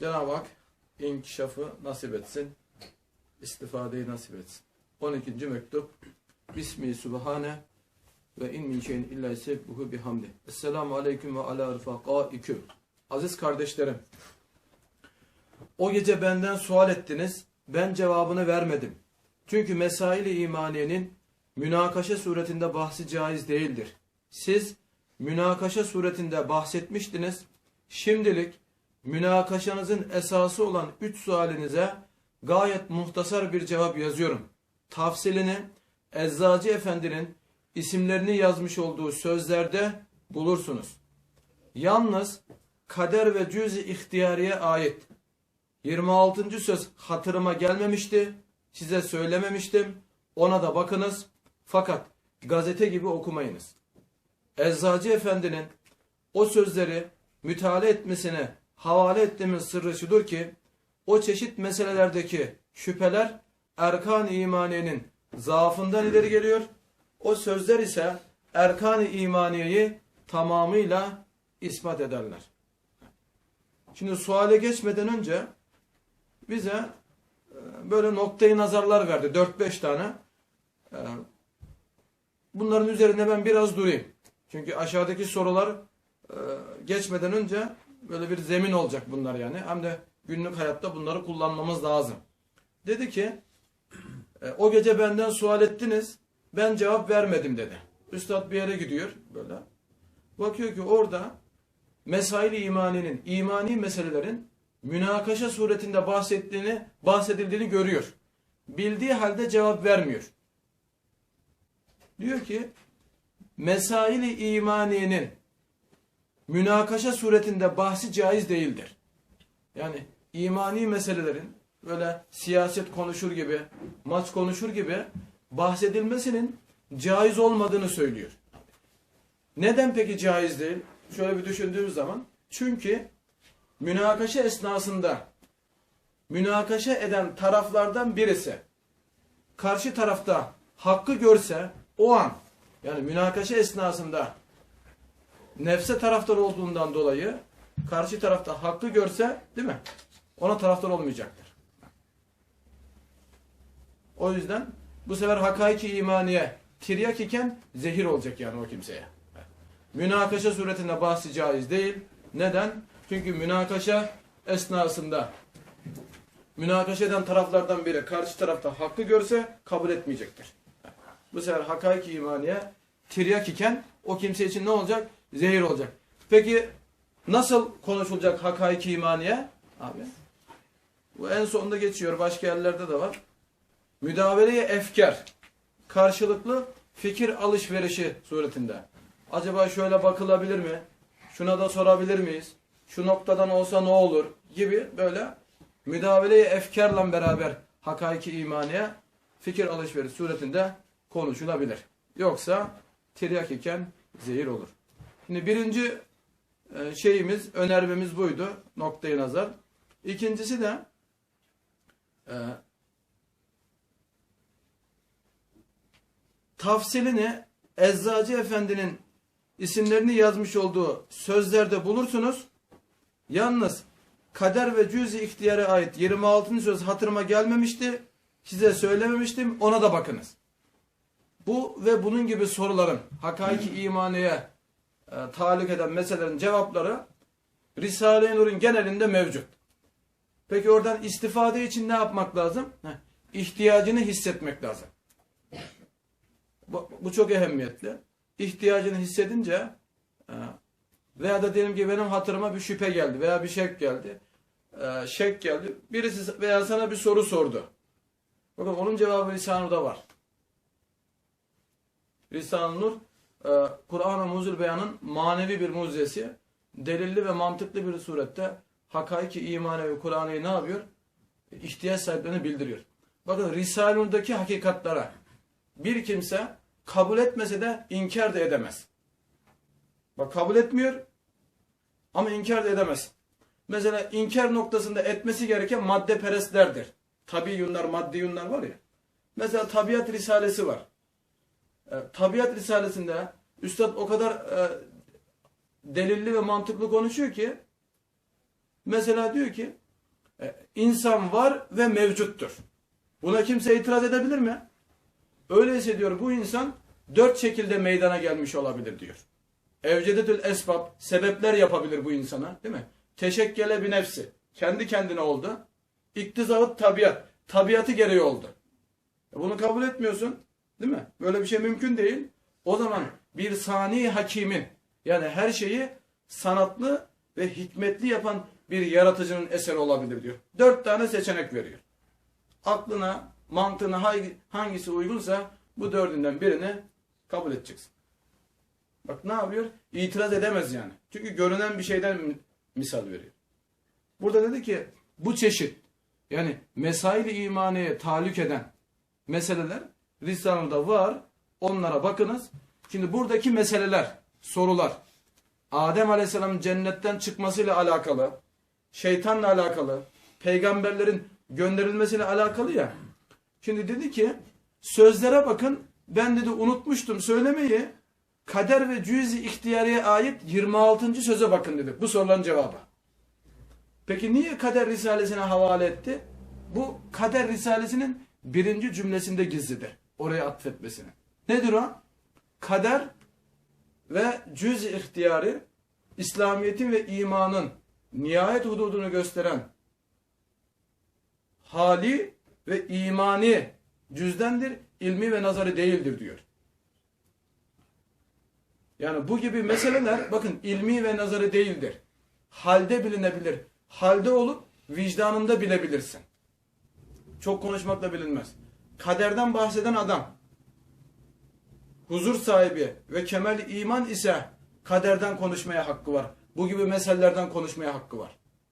Cenab-ı Hak inkişafı nasip etsin. istifadeyi nasip etsin. 12. mektup. Bismi Subhane ve in min şeyin illa yusebbihu bihamdi. Esselamu aleyküm ve ala rifakaiküm. Aziz kardeşlerim. O gece benden sual ettiniz. Ben cevabını vermedim. Çünkü mesail-i imaniyenin münakaşa suretinde bahsi caiz değildir. Siz münakaşa suretinde bahsetmiştiniz. Şimdilik münakaşanızın esası olan üç sualinize gayet muhtasar bir cevap yazıyorum. Tafsilini Eczacı Efendi'nin isimlerini yazmış olduğu sözlerde bulursunuz. Yalnız kader ve cüz-i ihtiyariye ait 26. söz hatırıma gelmemişti. Size söylememiştim. Ona da bakınız. Fakat gazete gibi okumayınız. Eczacı Efendi'nin o sözleri müteala etmesine havale ettiğimiz sırrı şudur ki o çeşit meselelerdeki şüpheler erkan-ı imaniyenin zaafından ileri geliyor. O sözler ise erkan-ı imaniyeyi tamamıyla ispat ederler. Şimdi suale geçmeden önce bize e, böyle noktayı nazarlar verdi. 4-5 tane. E, Bunların üzerinde ben biraz durayım. Çünkü aşağıdaki sorular e, geçmeden önce böyle bir zemin olacak bunlar yani. Hem de günlük hayatta bunları kullanmamız lazım. Dedi ki e, o gece benden sual ettiniz. Ben cevap vermedim dedi. Üstad bir yere gidiyor böyle. Bakıyor ki orada mesail-i imaninin, imani meselelerin münakaşa suretinde bahsettiğini, bahsedildiğini görüyor. Bildiği halde cevap vermiyor. Diyor ki mesail-i imaniyenin münakaşa suretinde bahsi caiz değildir. Yani imani meselelerin böyle siyaset konuşur gibi, maç konuşur gibi bahsedilmesinin caiz olmadığını söylüyor. Neden peki caiz değil? Şöyle bir düşündüğümüz zaman. Çünkü münakaşa esnasında münakaşa eden taraflardan birisi karşı tarafta hakkı görse o an yani münakaşa esnasında nefse taraftar olduğundan dolayı karşı tarafta hakkı görse değil mi? Ona taraftar olmayacaktır. O yüzden bu sefer hakaiki imaniye tiryak iken zehir olacak yani o kimseye. Münakaşa suretinde bahsi caiz değil. Neden? Çünkü münakaşa esnasında münakaşa eden taraflardan biri karşı tarafta hakkı görse kabul etmeyecektir. Bu sefer hakaiki imaniye tiryak iken o kimse için ne olacak? Zehir olacak. Peki nasıl konuşulacak hakaiki imaniye? Abi bu en sonunda geçiyor. Başka yerlerde de var. Müdaveleye efkar. Karşılıklı fikir alışverişi suretinde. Acaba şöyle bakılabilir mi? Şuna da sorabilir miyiz? Şu noktadan olsa ne olur? Gibi böyle müdaveleye efkarla beraber hakaiki imaniye fikir alışveriş suretinde konuşulabilir. Yoksa tiryak iken zehir olur. Şimdi birinci e, şeyimiz, önermemiz buydu. Noktayı nazar. İkincisi de e, tafsilini Eczacı Efendi'nin isimlerini yazmış olduğu sözlerde bulursunuz. Yalnız kader ve cüz-i ihtiyara ait 26. söz hatırıma gelmemişti. Size söylememiştim. Ona da bakınız. Bu ve bunun gibi soruların hakaiki imaneye e, talik eden meselelerin cevapları Risale-i Nur'un genelinde mevcut. Peki oradan istifade için ne yapmak lazım? Heh, ihtiyacını hissetmek lazım. Bu, bu çok ehemmiyetli. İhtiyacını hissedince e, veya da diyelim ki benim hatırıma bir şüphe geldi veya bir şek geldi. E, şek geldi. Birisi veya sana bir soru sordu. Bakın onun cevabı Risale-i var. Risale-i Nur Kur'an-ı Muzul Beyan'ın manevi bir muzesi. Delilli ve mantıklı bir surette hakaiki imanevi Kur'an'ı ne yapıyor? İhtiyaç sahiplerini bildiriyor. Bakın Risale-i Nur'daki hakikatlara bir kimse kabul etmese de inkar da edemez. Bak kabul etmiyor ama inkar da edemez. Mesela inkar noktasında etmesi gereken madde perestlerdir. Tabi yunlar, maddi yunlar var ya. Mesela tabiat risalesi var. E, tabiat risalesinde üstad o kadar e, delilli ve mantıklı konuşuyor ki mesela diyor ki E, insan var ve mevcuttur. Buna kimse itiraz edebilir mi? Öyleyse diyor bu insan dört şekilde meydana gelmiş olabilir diyor. Evcedetül esbab, sebepler yapabilir bu insana değil mi? Teşekkele bir nefsi, kendi kendine oldu. İktizavut tabiat, tabiatı gereği oldu. E Bunu kabul etmiyorsun değil mi? Böyle bir şey mümkün değil. O zaman bir sani hakimin yani her şeyi sanatlı ve hikmetli yapan bir yaratıcının eseri olabilir diyor. Dört tane seçenek veriyor. Aklına, mantığına hangi- hangisi uygunsa bu dördünden birini kabul edeceksin. Bak ne yapıyor? İtiraz edemez yani. Çünkü görünen bir şeyden mi- misal veriyor. Burada dedi ki bu çeşit yani mesail-i imaniye taluk eden meseleler Risale'de var. Onlara bakınız. Şimdi buradaki meseleler, sorular Adem Aleyhisselam'ın cennetten çıkmasıyla alakalı, şeytanla alakalı, peygamberlerin gönderilmesiyle alakalı ya. Şimdi dedi ki sözlere bakın ben dedi unutmuştum söylemeyi. Kader ve cüz-i ihtiyariye ait 26. söze bakın dedi. Bu soruların cevabı. Peki niye kader risalesine havale etti? Bu kader risalesinin birinci cümlesinde gizlidir. Oraya atfetmesini. Nedir o? Kader ve cüz-i ihtiyarı İslamiyet'in ve imanın nihayet hududunu gösteren hali ve imani cüzdendir, ilmi ve nazarı değildir diyor. Yani bu gibi meseleler bakın ilmi ve nazarı değildir. Halde bilinebilir. Halde olup vicdanında bilebilirsin. Çok konuşmakla bilinmez. Kaderden bahseden adam huzur sahibi ve kemal iman ise kaderden konuşmaya hakkı var. Bu gibi meselelerden konuşmaya hakkı var.